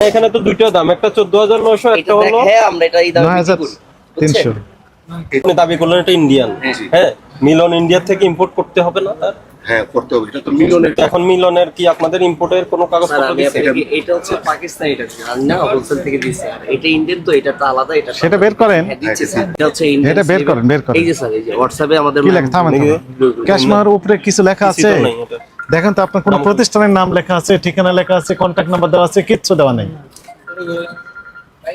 এখানে তো দুইটা দাম একটা চোদ্দ হাজার নয়শো একটা হলো দেখে আমরা এটা তিনশো। আপনি দাবি করলেন এটা ইন্ডিয়ান। হ্যাঁ মিলন ইন্ডিয়া থেকে ইম্পোর্ট করতে হবে না তার? হ্যাঁ করতে হবে এটা তো মিলনের এখন মিলনের কি আপনাদের ইম্পোর্টের কোনো কাগজ এটা হচ্ছে পাকিস্তানি এটা না হোলসেল থেকে দিচ্ছি আর এটা ইন্ডিয়ান তো এটা তো আলাদা এটা সেটা বের করেন। হ্যাঁ, দিচ্ছি স্যার। এটা হচ্ছে ইন্ডিয়ান এটা বের করেন, বের করেন। এই যে স্যার এই যে হোয়াটসঅ্যাপে আমাদের কি লেখা? থামেন ক্যাশমার উপরে কিছু লেখা আছে তো নেই এটা। দেখেন তো আপনার কোন প্রতিষ্ঠানের নাম লেখা আছে ঠিকানা লেখা আছে কন্ট্যাক্ট নাম্বার দেওয়া আছে কিচ্ছু দেওয়া নেই।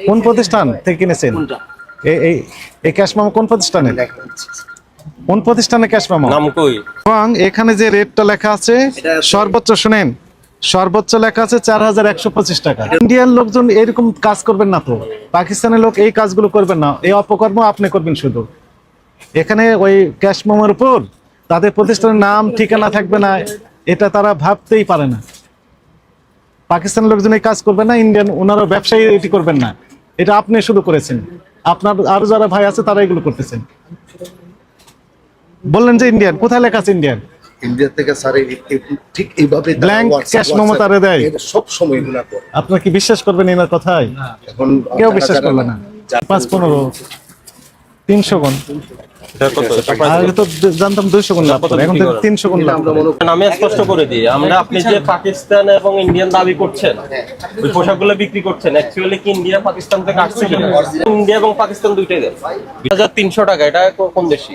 কোন প্রতিষ্ঠান থেকে কিনেছেন? এই এই ক্যাশ মামা কোন প্রতিষ্ঠানের? কোন প্রতিষ্ঠানে ক্যাশ মামা নাম কই? এবং এখানে যে রেটটা লেখা আছে সর্বোচ্চ শুনেন সর্বোচ্চ লেখা আছে চার হাজার একশো পঁচিশ টাকা। ইন্ডিয়ান লোকজন এরকম কাজ করবেন না তো। পাকিস্তানের লোক এই কাজগুলো করবেন না। এই অপকর্ম আপনি করবেন শুধু। এখানে ওই ক্যাশ মোমোর উপর তাদের প্রতিষ্ঠানের নাম ঠিকানা থাকবে না। এটা তারা ভাবতেই পারে না। পাকিস্তানের লোকজন এই কাজ করবে না ইন্ডিয়ান ওনারা ব্যবসায়ী এটি করবেন না। এটা আপনি শুধু করেছেন। আপনার আরও যারা ভাই আছে তারা এগুলো করতেছেন। বললেন যে ইন্ডিয়ান কোথায় লেখা আছে ইন্ডিয়ান ইন্ডিয়া থেকে স্যার এই- এই- ঠিক এইভাবে তারা Blank WhatsApp- cash দেয়? এরা সব সময় এগুলা করে। আপনার কি বিশ্বাস করবেন এনার কথায়? এখন কেউ বিশ্বাস করবে না। পাঁচ পনেরো। তিনশো গুণ। এটা কত? এটা price আগে তো জানতাম দুইশো গুণ লাভ করে। এখন তো তিনশো গুণ লাভ আমরা করে। মনে আমি স্পষ্ট করে দিই। আমরা আপনি যে পাকিস্তান এবং ইন্ডিয়ান দাবি করছেন ওই পোশাকগুলো বিক্রি করছেন অ্যাকচুয়ালি কি ইন্ডিয়া পাকিস্তান থেকে আসছে কিনা? ইন্ডিয়া এবং পাকিস্তান দুইটাই দেন। দুই হাজার তিনশো টাকা এটা কোন দেশি?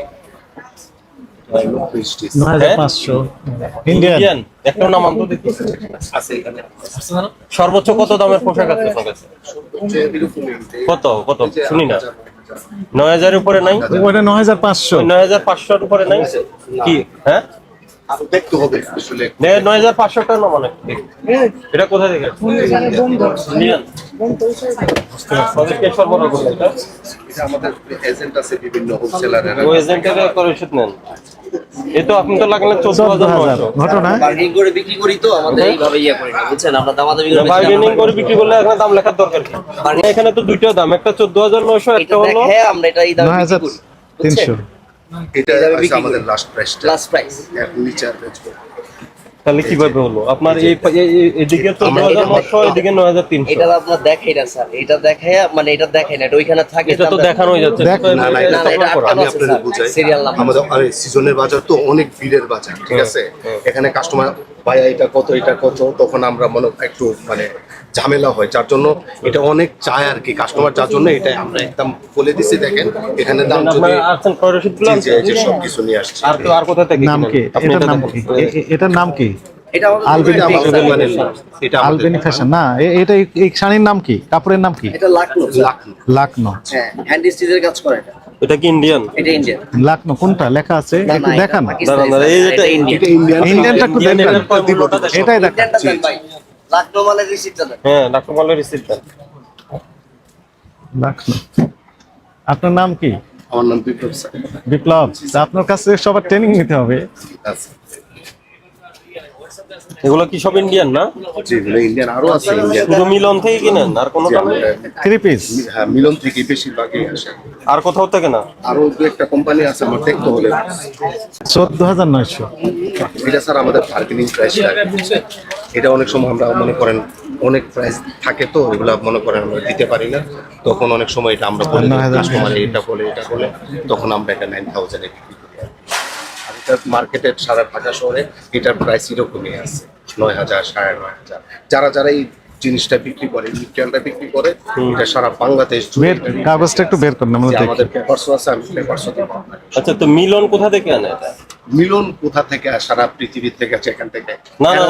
সর্বোচ্চ কত দামের পোশাক আছে কত? কত? শুনি না। নয় হাজারের উপরে নাই? ওটা নয় হাজার পাঁচশো। নয় হাজার পাঁচশোর উপরে নাই? কি? হ্যাঁ? আরও দেখতে হবে আসলে। নে- নয় হাজার পাঁচশোটা না মানে। এটা কোথা থেকে? সরবরাহ করল এটা এটা আমাদের এজেন্ট আছে বিভিন্ন হোলসেলারের ও এজেন্টের নেন। এ তো আপনি তো লাগলে চোদ্দ হাজার ঘটনা? বার্গেনিং করে বিক্রি করি তো আমাদের এইভাবে ইয়া করি না বুঝছেন? আমরা দামাদামি করে বার্গেনিং দাম করে বিক্রি করলে এখানে দাম লেখার দরকার কি? এখানে তো দুইটা দাম একটা চোদ্দ হাজার নয়শো একটা হলো হ্যাঁ আমরা এটা এই দামে বিক্রি করি তিনশো। এটা এইভাবে আমাদের লাস্ট প্রাইস লাস্ট প্রাইস এর নিচে আর বেচবো তাহলে কীভাবে হলো? আপনার এই এদিকে তো হাজার নয়শো এদিকে নয় হাজার তিনশো। এটা আপনার দেখাই না স্যার। এটা দেখে মানে এটা দেখাই না এটা ওইখানে থাকে এটা তো দেখানো যাচ্ছে। না, না, এটা আমি আপনাদের বুঝাই। আমাদের আরে সিজনের বাজার তো অনেক ভিড়ের বাজার ঠিক আছে? এখানে কাস্টমার ভাইয়া এটা কত এটা কত তখন আমরা মনে একটু মানে ঝামেলা হয়। যার জন্য এটা অনেক চায় আর কি কাস্টমার যার জন্য এটা আমরা একদম বলে দিছি দেখেন এখানে দাম যদি যে সব কিছু নিয়ে আসছে। আর তো আর কোথা থেকে নাম কি? এটার নাম কি? এটার নাম কি? এটা আলবেনি। মানে ফ্যাশন না এই- এই শাড়ির নাম কি? কাপড়ের নাম কি? এটা লাকনো লাকনো হ্যাঁ হ্যান্ড স্টিচের কাজ করে এটা। এটা কি ইন্ডিয়ান এটা ইন্ডিয়ান লাকনো কোনটা? লেখা আছে? একটু দেখান। এই এটা ইন্ডিয়ান ইন্ডিয়ানটা একটু। এটাই লাকনো মানে রিসিপ্টটা হ্যাঁ লাকনো। আপনার নাম কি? আমার নাম বিপ্লব স্যার। বিপ্লব তা আপনার কাছে সবার ট্রেনিং নিতে হবে। আছে। এগুলো কি সব ইন্ডিয়ান না? যেগুলো ইন্ডিয়ান আরও আছে ইন্ডিয়ান শুধু মিলন থেকে কিনেন আর কোনো যে থ্রি পিস হ্যাঁ মিলন থেকে বেশিরভাগই আসে। আর কোথাও থেকে না? আরও দু একটা কোম্পানি আছে আমার দেখতে হলে। চোদ্দ হাজার নয়শো। এটা স্যার আমাদের বার্গেনিং প্রাইসটা এটা অনেক সময় আমরা মনে করেন অনেক প্রাইস থাকে তো এগুলো মনে করেন আমরা দিতে পারি না। তখন অনেক সময় এটা আমরা বলি কাস্টমার এটা বলে এটা বলে। তখন আমরা এটা নাইন থাউজেন্ডে। আর মার্কেটের সারা ঢাকা শহরে এটার প্রাইস এরকমই আছে নয় হাজার সাড়ে নয় হাজার যারা যারা এই জিনিসটা বিক্রি করে মিক্যানটা বিক্রি করে এটা সারা বাংলাদেশ জুড়ে বের কাগজটা একটু বের করেন আমরা দেখি। আমাদের পেপারসও আছে আমি পেপারসও দিব আচ্ছা তো মিলন কোথা থেকে আনে এটা? মিলন কোথা থেকে সারা পৃথিবীর থেকে আছে এখান থেকে। না না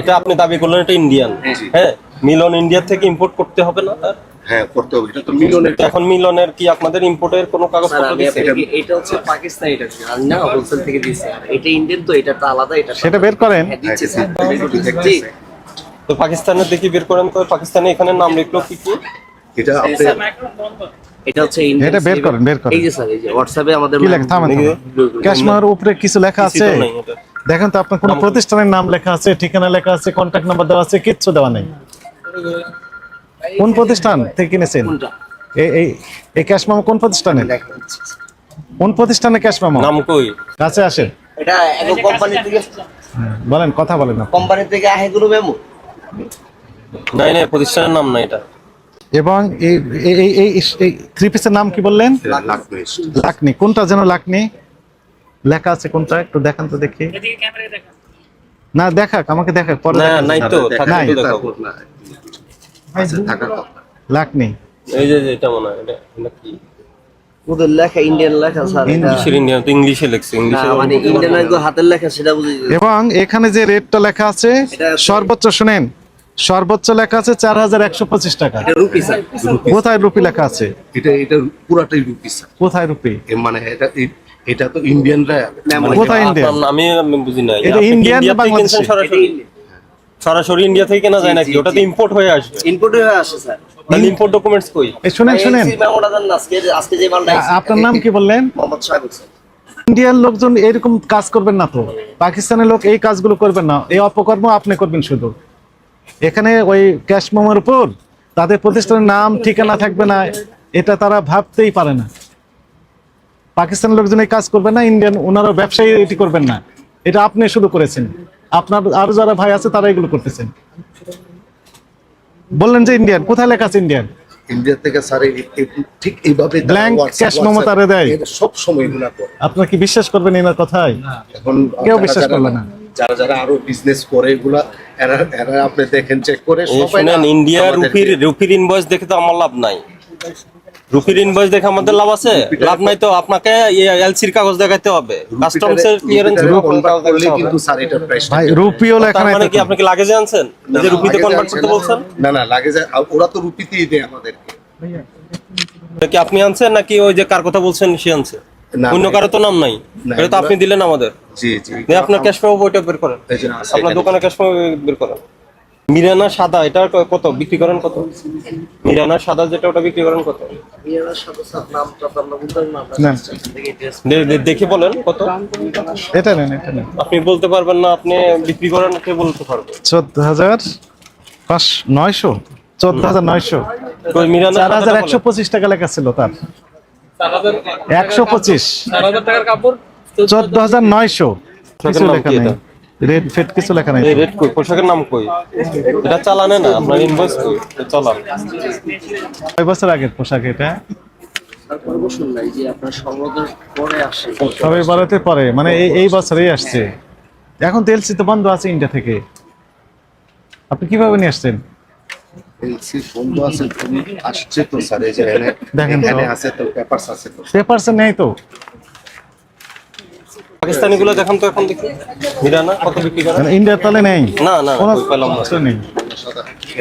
এটা আপনি দাবি করলেন এটা ইন্ডিয়ান হ্যাঁ মিলন ইন্ডিয়া থেকে ইম্পোর্ট করতে হবে না তার? হ্যাঁ করতে হবে। এটা তো মিলনের এখন মিলনের কি আপনাদের ইম্পোর্টের কোনো কাগজ স্যার পত্র আমি দিচ্ছে আপনাকে এটা হচ্ছে পাকিস্তানি এটা আমি না হোলসেল থেকে দিচ্ছি আর এটা ইন্ডিয়ান তো এটা আলাদা এটা সেটা বের করেন। হ্যাঁ, হ্যাঁ, জি। তো পাকিস্তানের দেখি বের করেন তো পাকিস্তানে এখানে নাম লিখলো কি কি? এটা আপনি এটা হচ্ছে এটা বের করেন, বের করেন। এই যে স্যার এই যে হোয়াটসঅ্যাপে আমাদের কি লেখা? থামেন দেখি। ক্যাশমার উপরে কিছু লেখা আছে। দেখেন তো আপনার কোন প্রতিষ্ঠানের নাম লেখা আছে ঠিকানা লেখা আছে কন্ট্যাক্ট নাম্বার দেওয়া আছে কিচ্ছু দেওয়া নেই। কোন প্রতিষ্ঠান থেকে কিনেছেন? এই এই এই ক্যাশ মামা কোন প্রতিষ্ঠানে কোন প্রতিষ্ঠানে ক্যাশ মামা নাম কই? কাছে আসেন। এটা এক কোম্পানি থেকে বলেন কথা বলেন। কোম্পানি থেকে আহে গুলো মেমো। নাই নাই প্রতিষ্ঠানের নাম না এটা। এবং এই এই- এই থ্রি পিসের নাম কি বললেন? লাকনি কোনটা যেন লাকনি লেখা আছে কোনটা? একটু দেখান তো দেখি। না দেখাক আমাকে দেখাক পরে না নাই তো নাই। আচ্ছা থাকার কথা এই যে এটা মনে হয় এটা এটা কি? ওদের লেখা ইন্ডিয়ান লেখা স্যার ইংলিশের ইন্ডিয়ান তো ইংলিশে লেখছে ইংলিশে মানে ইন্ডিয়ান হাতের লেখা সেটা বুঝি এবং এখানে যে রেটটা লেখা আছে সর্বোচ্চ শুনেন সর্বোচ্চ লেখা আছে চার হাজার একশো পঁচিশ টাকা। Rupee sir. কোথায় রুপি লেখা আছে? এটা এটা পুরাটাই রুপি স্যার। কোথায় রুপি মানে এটা এটা তো ইন্ডিয়ানরা মানে কোথায় ইন্ডিয়া আপনার নাম- আমি বুঝি না এটা ইন্ডিয়ান না বাংলাদেশি? সরাসরি? সরাসরি ইন্ডিয়া থেকে কেনা যায় নাকি? ওটা তো ইম্পোর্ট হয়ে আসবে। ইনপুট হয়ে আসে স্যার। ইম্পোর্ট ডকুমেন্টস কই? শুনেন শুনেন এই মেমোটা দেন না, আজকে আজকে যে মালটা আপনার নাম কি বললেন? মোহাম্মদ সাহেব স্যার। লোকজন এরকম কাজ করবেন না তো। পাকিস্তানের লোক এই কাজগুলো করবেন না। এই অপকর্ম আপনি করবেন শুধু। এখানে ওই ক্যাশ মোমের উপর তাদের প্রতিষ্ঠানের নাম ঠিকানা থাকবে না। এটা তারা ভাবতেই পারে না। পাকিস্তানের লোকজন এই কাজ করবেন না ইন্ডিয়ান ওনারা ব্যবসায়ী এটি করবেন না। এটা আপনি শুধু করেছেন। আপনার আরও যারা ভাই আছে তারা এগুলো করতেছেন। বললেন যে ইন্ডিয়ান কোথায় লেখা আছে ইন্ডিয়ান ইন্ডিয়া থেকে স্যার ঠিক এইভাবে দেয়? সব সময় এগুলা করে। আপনার কি বিশ্বাস করবেন এনার কথায়? এখন কেউ বিশ্বাস করবে না। যারা যারা আরও বিজনেস করে এগুলা এরা এরা আপনি দেখেন চেক করে এই সবাই ইন্ডিয়া রুপির রুপির ইনভয়েস দেখে তো আমার লাভ নাই। রুপির ইনভয়েস দেখে আমাদের লাভ আছে? লাভ নাই তো আপনাকে এলসির কাগজ দেখাতে হবে। কাস্টমস এর ক্লিয়ারেন্স কিন্তু স্যার এটা প্রাইস ভাই রুপিও লেখা নাই মানে কি আপনি কি লাগেজে আনছেন? যে রুপিতে কনভার্ট করতে বলছেন? না না লাগে যায় আর ওরা তো রুপিতেই দেয় আমাদেরকে। এটা কি আপনি আনছেন নাকি ওই যে কার কথা বলছেন সে আনছে? অন্য কারও তো নাম নাই। এটা তো আপনি দিলেন আমাদের। জি জি আপনার ক্যাশ পাবো ওইটা বের করেন। আপনার দোকানে ক্যাশ পাবো বের করেন। মিরানা সাদা এটা কত? বিক্রি করেন কত? মিরানা সাদা যেটা ওটা বিক্রি করেন কত দেখে বলেন কত? এটা নেন এটা নেন। আপনি বলতে পারবেন না আপনি বিক্রি করেন কে বলতে পারবে চোদ্দ হাজার পাঁচ নয়শো? চোদ্দ হাজার নয়শো মিরানা চার হাজার একশো। পঁচিশ টাকা লেখা ছিল তার। একশো পঁচিশ। চোদ্দ হাজার নয়শো। কিছু লেখা নেই? রেড ফেড কিছু লেখা নেই এই কই? পোশাকের নাম কই? এটা চালানে না আপনার ইনভয়েস কই? চালান। কয় বছর আগের পোশাক এটা? সবাই বাড়াতে পরে মানে এই বছরেই আসছে। এখন তো এলসি তো বন্ধ আছে ইন্ডিয়া থেকে। আপনি কীভাবে নিয়ে আসছেন? এলসি বন্ধ আছে আসছে তো স্যার এই যে দেখেন তো। এখানে আছে তো পেপারস আছে তো। পেপারসে নেই তো। পাকিস্তানি গুলো দেখান তো এখন দেখি। মিরানা কত বিক্রি করেন? মানে ইন্ডিয়ার তালে নেই। না না পেলাম না। নেই।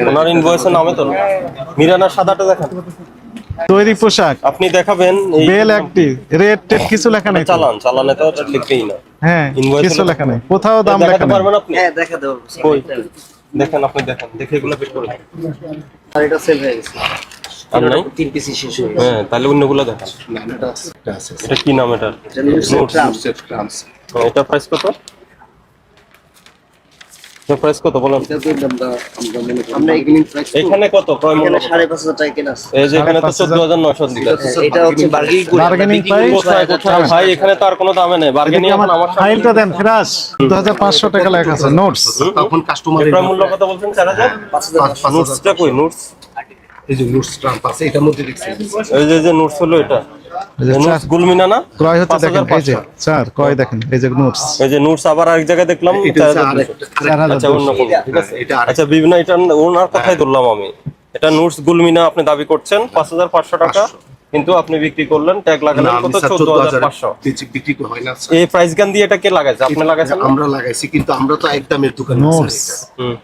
ওনার ইনভয়েসের নামে তো মিরানা সাদাটা দেখান। তৈরি পোশাক। আপনি দেখাবেন এই বেল একটি রেড টেড কিছু লেখা নেই চালান চালানে তো লিখবেই না। হ্যাঁ কিছু লেখা নেই। কোথাও দাম লেখা দেখাতে নেই। পারবেন আপনি? হ্যাঁ দেখা দেবো দেখেন আপনি দেখেন। দেখে এগুলো বের করে আর এটা সেল হয়ে গেছে। আর নাই? তিন পিসি শেষ হয়ে গেছে। হ্যাঁ তাহলে অন্যগুলো দেখান না না, এটা আছে এটা কি নাম এটা এটা নিউজ Notes। সেট গ্রামস এটা প্রাইস কত? প্রাইস কত বলেন? এটা তো দামটা আমরা মনে করি আমরা এখানে প্রাইস এখানে কত? ক্রয় মূল্য এখানে কত? সাড়ে পাঁচ হাজার টাকা কেনা আছে। এই যে এখানে তো সাড়ে পাঁচ চোদ্দ হাজার নয়শো দিকে। এটা হচ্ছে বার্গেনিং করে Bargaining price? কোথায় কোথায়? ভাই এখানে তো আর কোনো দামে নেই। বার্গেনিং এখন আমার ফাইলটা দেন ফিরাস দু পাঁচশো টাকা লেখা আছে নোটস তখন কাস্টমার ক্রয় মূল্য কত বলছেন? নোটসটা কই? নোটস এই যে নোটস স্ট্যাম্প আছে এটার মধ্যে দেখছি। এই যে যে নোটস হলো এটা। গুলমিনা না? ক্রয় হচ্ছে দেখেন এই যে স্যার ক্রয় দেখেন এই যে নোটস এই যে নোটস আবার আরেক জায়গায় দেখলাম আচ্ছা অন্য ঠিক আছে আচ্ছা বিভিন্ন এটা ওনার কথাই ধরলাম আমি। এটা নোটস গুলমিনা আপনি দাবি করছেন পাঁচ হাজার পাঁচশো টাকা। কিন্তু আপনি বিক্রি করলেন ট্যাগ লাগালেন কত? স্যার চোদ্দ চোদ্দ হাজার হাজার পাঁচশো। বিক্রি হয় না স্যার। এই প্রাইস গান দিয়ে এটা কে লাগাইছে? আপনি লাগাইছেন আমরা লাগাইছি কিন্তু আমরা তো একদমের দোকান না স্যার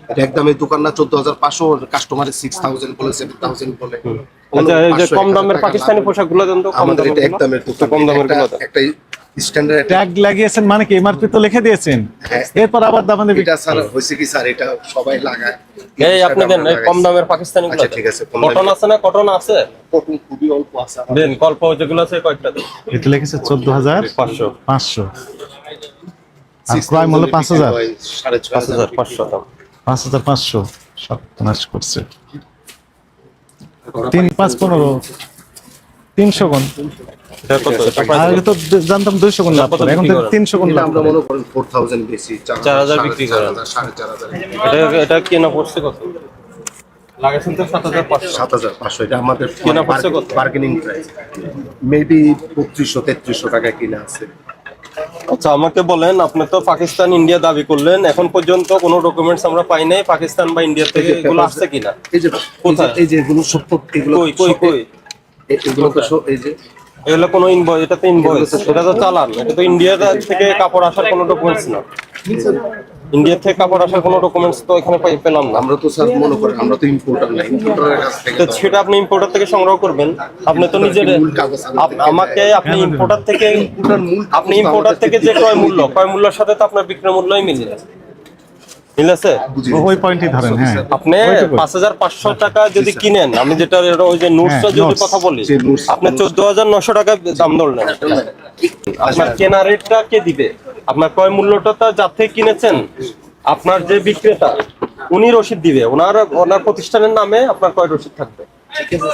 এটা। একদমের দোকান না চোদ্দ হাজার পাঁচশো কাস্টমারের সিক্স থাউজেন্ড বলে সেভেন থাউজেন্ড বলে। আচ্ছা এই যে কম দামের পাকিস্তানি পোশাকগুলো পোশাকগুলো দেন তো কম আমাদের এটা দামের একদমের দোকান। কম দামেরগুলো একটা স্ট্যান্ডার্ড ট্যাগ লাগিয়েছেন মানে কি? এমআরপি তো লিখে দিয়েছেন। হ্যাঁ। এরপর আবার দাম দেবে এটা স্যার হয়েছে কি স্যার? এটা সবাই লাগায়। এই আপনি দেন এই কম দামের পাকিস্তানি গুলো আচ্ছা, ঠিক আছে, কটন আছে না কটন আছে? কটন খুবই অল্প আছে দেন কল্প যেগুলো আছে কয়েকটা দেন। এটা লিখেছে চোদ্দ হাজার পাঁচশো। পাঁচশো। আর ক্রয় মূল্য পাঁচ হাজার। হয় সাড়ে ছয় পাঁচ হাজার হাজার পাঁচশো দাম। পাঁচ হাজার পাঁচশো। সব নাশ করছে। তিন পাঁচ পনেরো। তিনশো গুণ। এটা কত? আগে তো জানতাম দুইশো গুণ লাভ এখন তো তিনশো গুণ লাভ। আমরা মনে করেন ফোর থাউজেন্ড বেশি চার হাজার বিক্রি করেন। সাড়ে চার হাজার এটা এটা কেনা পড়ছে কত? লাগাইছেন তো সাত হাজার পাঁচশো। সাত হাজার পাঁচশো এটা আমাদের কেনা পড়ছে কত? বার্গেনিং প্রাইস মেবি বত্রিশশো তেত্রিশশো টাকায় কিনা আছে। আচ্ছা আমাকে বলেন আপনি তো পাকিস্তান ইন্ডিয়া দাবি করলেন এখন পর্যন্ত কোনো ডকুমেন্টস আমরা পাই নাই পাকিস্তান বা ইন্ডিয়া থেকে এগুলো আসছে কিনা? এই যে কোথায়? এই যে এগুলো এগুলো কই কই কই? এগুলো তো সব- এই যে এগুলো কোনো ইনভয়েস এটা তো ইনভয়েস এটা তো চালান এটা তো ইন্ডিয়ার থেকে কাপড় আসার কোনো ডকুমেন্টস না। ইন্ডিয়া থেকে কাপড় আসার কোনো ডকুমেন্টস তো এখানে পাই- পেলাম না। আমরা তো স্যার মনে করি আমরা তো ইম্পোর্টার না ইম্পোর্টারের কাছ থেকে তো সেটা আপনি ইম্পোর্টার থেকে সংগ্রহ করবেন। আপনি তো নিজের আমাকে আপনি ইম্পোর্টার থেকে আপনি ইম্পোর্টার থেকে যে ক্রয় মূল্য ক্রয় মূল্যের সাথে তো আপনার বিক্রয় মূল্যই মিলে মিল আছে? ওই পয়েন্টই ধরেন হ্যাঁ। আপনি পাঁচশো টাকা যদি কিনেন আমি যেটা ওই যে নোটসটা হ্যাঁ, যদি কথা বলি যে আপনি চোদ্দ হাজার নশো টাকা দাম ধরলেন। আপনার কেনা রেটটা কে দিবে? আপনার ক্রয় মূল্যটা থেকে কিনেছেন আপনার যে বিক্রেতা উনি রসিদ দিবে। ওনার ওনার প্রতিষ্ঠানের নামে আপনার ক্রয় রসিদ থাকবে।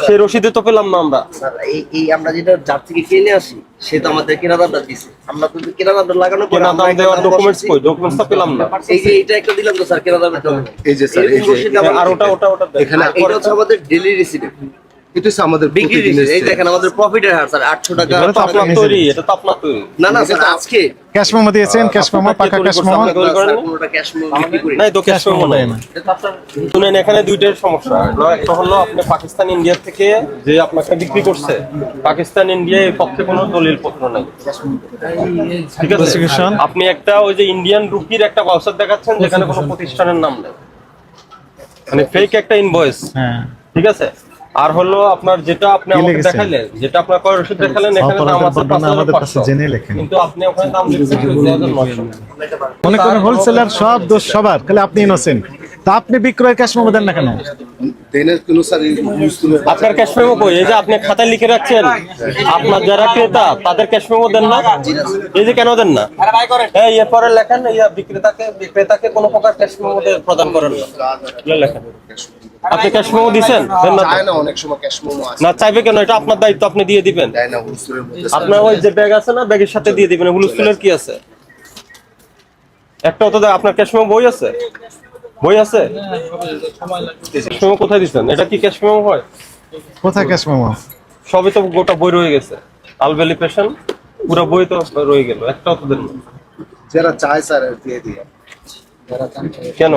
সেই রসিদে তো পেলাম না আমরা। এই এই আমরা যেটা যার থেকে কিনে আসি সে তো আমাদের কেনা দামটা দিছে। আমরা তো কেনা দামটা লাগানো কেনা দাম দেওয়ার ডকুমেন্টস কই? ডকুমেন্টস তো পেলাম না। এই যে এটা একটা দিলাম তো স্যার কেনা দামের জন্য এই যে স্যার, এই যে- আর ওটা ওটা ওটা। এখানে এটা হচ্ছে আমাদের ডেলি রিসিপ্ট এটা হচ্ছে আমাদের বিক্রি এই দেখেন আমাদের প্রফিটের হার স্যার আটশো টাকা এটা তো আপনার তৈরি এটা তো আপনার তৈরি না না স্যার আজকে ক্যাশ মেমো দিয়েছেন ক্যাশ মেমো পাকা ক্যাশ মেমো আপনি তৈরি করেন স্যার, না? কোনোটা ক্যাশ বিক্রি করি। না। তো ক্যাশ Cash memo মেমো নাই। দেয় শুনেন এখানে দুইটার সমস্যা। একটা হলো আপনি পাকিস্তান ইন্ডিয়া থেকে যে আপনাকে বিক্রি করছে। পাকিস্তান ইন্ডিয়া এই পক্ষে কোনো দলিল পত্র নাই। ঠিক আছে? আপনি একটা ওই যে ইন্ডিয়ান রুপির একটা ওয়েবসাইট দেখাচ্ছেন যেখানে কোনো প্রতিষ্ঠানের নাম নেই। মানে ফেক একটা ইনভয়েস হ্যাঁ। ঠিক আছে? আর হলো আপনার যেটা আপনি আমাকে দেখালেন যেটা আপনার কয় রসিদ দেখালেন এখানে দাম আছে বর্ণনা আমাদের কাছে 5500 জেনে লেখেন। কিন্তু আপনি ওখানে দাম লিখছেন 14900 মনে করেন হোলসেলার সব দোষ সবার খালি আপনি ইনোসেন্ট তা আপনি বিক্রয় ক্যাশ মেমো দেন না কেন? আপনার ক্যাশ মেমো কই? এই যে আপনি খাতায় লিখে রাখছেন আপনার যারা ক্রেতা তাদের ক্যাশ মেমো দেন না? এই যে কেন দেন না? এই এরপরে লেখেন এই বিক্রেতাকে বিক্রেতাকে কোনো প্রকার ক্যাশ মেমো প্রদান করেন না। লেখেন। আপনি ক্যাশ মেমো দিছেন? দেন না না অনেক সময় ক্যাশ মোমো আছে না চাইবে কেন? এটা আপনার দায়িত্ব আপনি দিয়ে দিবেন। আপনার ওই যে ব্যাগ আছে না ব্যাগের সাথে দিয়ে দিবেন। হুলুস্কুলের কি আছে? একটা তো আপনার ক্যাশ মেমো বই আছে? বই আছে? ক্যাশ কোথায় দিচ্ছেন? এটা কি ক্যাশ মেমো হয়? কোথায় ক্যাশ মেমো সবই তো গোটা বই রয়ে গেছে। আলবেলি পেশন পুরো বই তো রয়ে গেল একটাও তো দেন যারা চায় স্যার দিয়ে দিয়ে। কেন?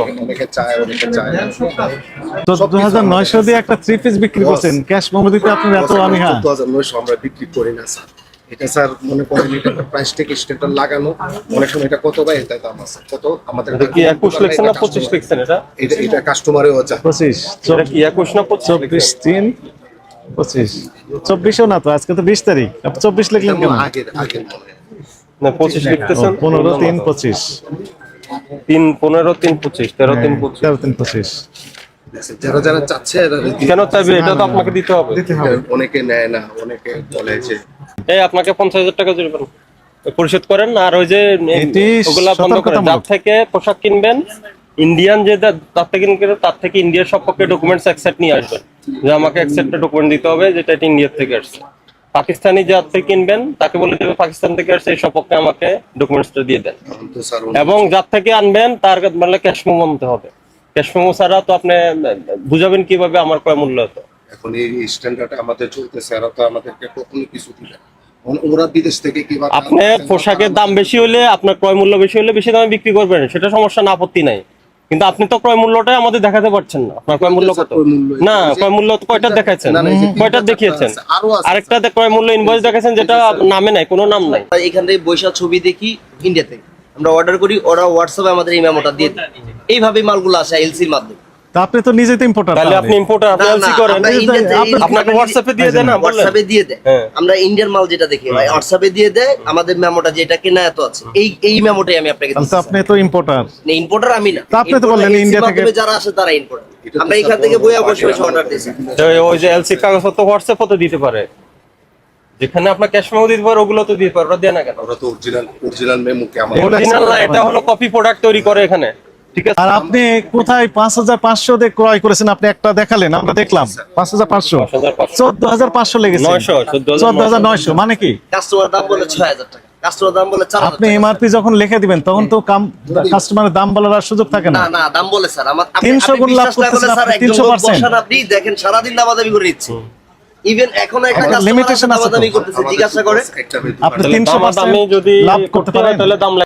চোদ্দ হাজার নয়শো দিয়ে একটা থ্রি পিস বিক্রি করছেন। ক্যাশ মেমো দিতে আপনার এত অনীহা চোদ্দ হাজার নয়শো আমরা বিক্রি করি না স্যার এটা স্যার মনে করেন এটা প্রাইস থেকে স্টেটার লাগানো। অনেক সময় এটা কত বা এটা দাম আছে কত? আমাদের কি একুশ লিখছেন না পঁচিশ লিখছেন এটা? এটা এটা কাস্টমারেও চায় পঁচিশ এটা কি একুশ না পঁচিশ চব্বিশ লিখছেন? তিন পঁচিশ। চব্বিশও না তো আজকে তো বিশ তারিখ। আপনি চব্বিশ লিখলেন কেন? মনে হয়। না পঁচিশ লিখতেছেন পনেরো তিন পঁচিশ। তিন পনেরো তিন পঁচিশ তেরো তিন পঁচিশ। তেরো তিন পঁচিশ। যারা যারা চাচ্ছে কেন চাইবে? এটা তো আপনাকে দিতে হবে। দিতে হবে। অনেকে নেয় না অনেকে বলে যে এই আপনাকে পঞ্চাশ হাজার টাকা জরিমানা। পরিশোধ করেন আর ওই যে ওগুলা বন্ধ সতর্কতামূলক। যার থেকে পোশাক কিনবেন ইন্ডিয়ান যে তার থেকে কিনবেন তার থেকে ইন্ডিয়ার সবপক্ষে ডকুমেন্টস অ্যাকসেপ্ট নিয়ে আসবেন। যে আমাকে অ্যাকসেপ্টেড ডকুমেন্ট দিতে হবে যেটা এটা ইন্ডিয়ার থেকে আসছে। পাকিস্তানি যার থেকে কিনবেন তাকে বলে দেবে পাকিস্তান থেকে আসছে এই সপক্ষে আমাকে ডকুমেন্টসটা দিয়ে দেন। এবং যার থেকে আনবেন তার মানে ক্যাশ মেমো আনতে হবে। ক্যাশ মেমো ছাড়া তো আপনি বুঝাবেন কীভাবে আমার ক্রয় মূল্য হতো এখন এই স্ট্যান্ডার্ড আমাদের চলতেছে তো আমাদেরকে কখনো কিছু দিবে ওরা বিদেশ থেকে কিবা আপনি পোশাকের দাম বেশি হলে আপনার ক্রয় মূল্য বেশি হলে বেশি দামে বিক্রি করবেন সেটা সমস্যা না আপত্তি নাই। কিন্তু আপনি তো ক্রয় মূল্যটাই আমাদের দেখাতে পারছেন না। আপনার ক্রয় মূল্য কত? না ক্রয় মূল্য কয়টা দেখাচ্ছেন কয়টা দেখিয়েছেন? আরেকটা ক্রয় মূল্য ইনভয়েস দেখাচ্ছেন যেটা নামে নাই কোনো নাম নাই। এখান থেকে বৈশা ছবি দেখি ইন্ডিয়া থেকে আমরা অর্ডার করি ওরা হোয়াটসঅ্যাপে আমাদের এই মেমোটা দিয়ে দেয়। এইভাবেই মালগুলো আসে এলসির মাধ্যমে। তা আপনি তো নিজে তো ইম্পোর্টার তাহলে। আপনি ইম্পোর্টার আপনি না, না, এলসি করেন। আপনাকে হোয়াটসঅ্যাপে দিয়ে দেন না হোয়াটসঅ্যাপে দিয়ে দেয়। হ্যাঁ। আমরা ইন্ডিয়ান মাল যেটা দেখি ভাই হোয়াটসঅ্যাপে দিয়ে দেয় আমাদের মেমোটা যেটা কেনা এত আছে। এই এই মেমোটাই আমি আপনাকে তো আপনি তো ইম্পোর্টার ইম্পোর্টার আমি না। তা আপনি তো বললেন ইন্ডিয়া থেকে- যারা আসে তারা ইম্পোর্টার আমরা এখান থেকে বইয়া বসে অর্ডার দিয়েছি। তো ওই যে এলসি কাগজপত্র হোয়াটসঅ্যাপে তো দিতে পারে। যেখানে আপনার ক্যাশ মেমো দিতে পারো ওগুলো তো দিতে পারো ওরা দেয় না কেন? ওরা তো original original memo camera original না এটা হলো কপি প্রোডাক্ট তৈরি করে এখানে। ঠিক আছে? আর আপনি কোথায় পাঁচ হাজার পাঁচশো দিয়ে ক্রয় করেছেন? আপনি একটা দেখালেন আমরা দেখলাম। পাঁচ হাজার পাঁচশো। চোদ্দ হাজার পাঁচশো লেগেছে। নয়শো চোদ্দ হাজার নয়শো। মানে কি? কাস্টমার দাম বলে ছয় হাজার টাকা। কাস্টমার দাম বলে আপনি এমআরপি যখন লিখে দিবেন তখন তো কাস্টমারের দাম বলার আর সুযোগ থাকে না। না না দাম বলে স্যার। আমার 300 গুণ লাভ 300% আপনি দেখেন সারা দিন করে দিচ্ছি ইভেন এখনও একটা লিমিটেশন আছে করতেছে জিজ্ঞাসা করে। আপনি 300 দামে যদি লাভ করতে পারেন। তাহলে দাম